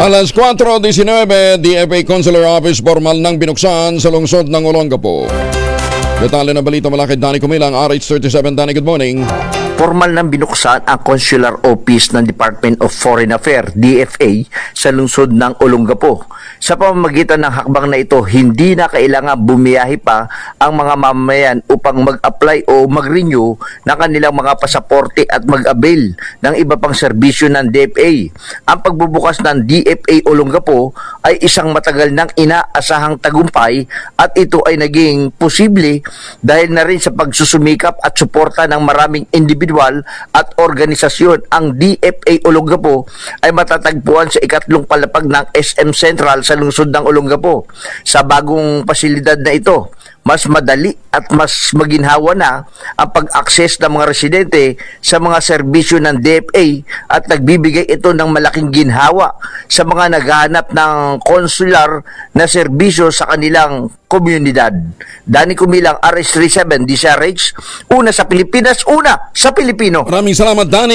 Alas 4.19, DFA Consular Office formal nang binuksan sa lungsod ng Olongapo. Detalye ng balita mula kay Danny Kumilang, RH37. Danny, good morning. Formal nang binuksan ang consular office ng Department of Foreign Affairs, DFA, sa lungsod ng Olongapo. Sa pamamagitan ng hakbang na ito, hindi na kailangan bumiyahe pa ang mga mamamayan upang mag-apply o mag-renew ng kanilang mga pasaporte at mag-avail ng iba pang serbisyo ng DFA. Ang pagbubukas ng DFA Olongapo ay isang matagal nang inaasahang tagumpay at ito ay naging posible dahil na rin sa pagsusumikap at suporta ng maraming individual at organisasyon. Ang DFA Olongapo ay matatagpuan sa ikatlong palapag ng SM Central sa lungsod ng Olongapo. Sa bagong pasilidad na ito, mas madali at mas maginhawa na ang pag-access ng mga residente sa mga serbisyo ng DFA at nagbibigay ito ng malaking ginhawa sa mga naghahanap ng consular na serbisyo sa kanilang komunidad. Dani Kumilang, RS37, DCRH, una sa Pilipinas, una sa Pilipino. Maraming salamat, Danny.